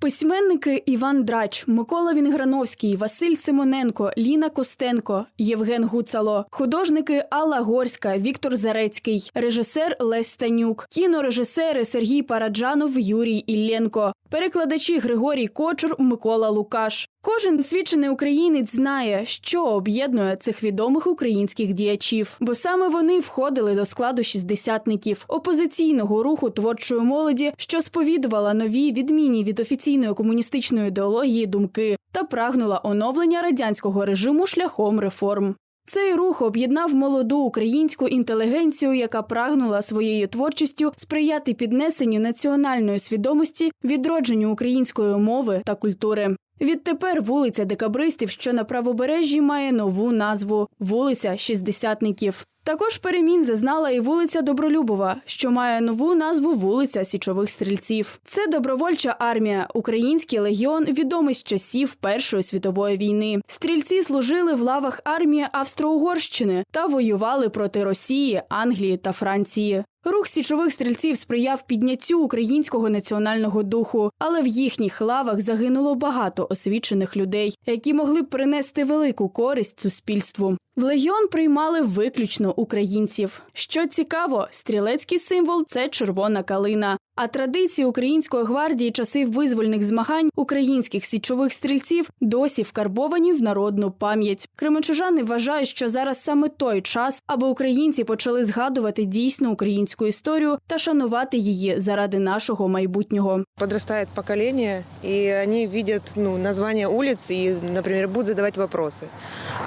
Письменники Іван Драч, Микола Вінграновський, Василь Симоненко, Ліна Костенко, Євген Гуцало, художники Алла Горська, Віктор Зарецький, режисер Лесь Станюк, кінорежисери Сергій Параджанов, Юрій Ілленко, перекладачі Григорій Кочур, Микола Лукаш. Кожен досвідчений українець знає, що об'єднує цих відомих українських діячів, бо саме вони входили до складу шістдесятників. Опозиційного руху творчої молоді, що сповідувала нові відмінні від офіційної комуністичної ідеології думки та прагнула оновлення радянського режиму шляхом реформ. Цей рух об'єднав молоду українську інтелігенцію, яка прагнула своєю творчістю сприяти піднесенню національної свідомості, відродженню української мови та культури. Відтепер вулиця декабристів, що на правобережжі, має нову назву вулиця Шістдесятників. Також перемін зазнала і вулиця Добролюбова, що має нову назву вулиця Січових стрільців. Це добровольча армія, український легіон, відомий з часів Першої світової війни. Стрільці служили в лавах армії Австро-Угорщини та воювали проти Росії, Англії та Франції. Рух січових стрільців сприяв підняттю українського національного духу, але в їхніх лавах загинуло багато освічених людей, які могли б принести велику користь суспільству. В легіон приймали виключно українців. Що цікаво, стрілецький символ це червона калина. А традиції української гвардії часів визвольних змагань українських січових стрільців досі вкарбовані в народну пам'ять. Кременчужани вважають, що зараз саме той час, аби українці почали згадувати дійсну українську історію та шанувати її заради нашого майбутнього. Подрастает поколение, и они видят ну, название улиц и, например, будут задавать вопросы.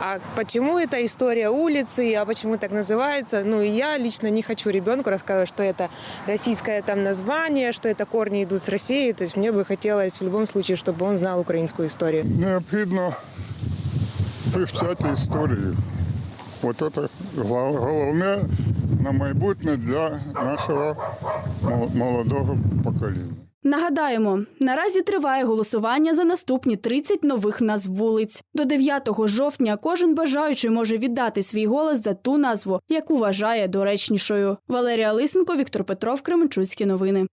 А почему это история улицы, а почему так называется? Ну, и я лично не хочу ребенку рассказывать, что это российское там название, что это корни идут с России. То есть мне бы хотелось в любом случае, чтобы он знал украинскую историю. Необхідно вивчати історію. От це гла- головне на майбутнє для нашого мол- молодого покоління. Нагадаємо, наразі триває голосування за наступні 30 нових назв вулиць. До 9 жовтня кожен бажаючий може віддати свій голос за ту назву, яку вважає доречнішою. Валерія Лисенко, Віктор Петров, Кременчуцькі новини.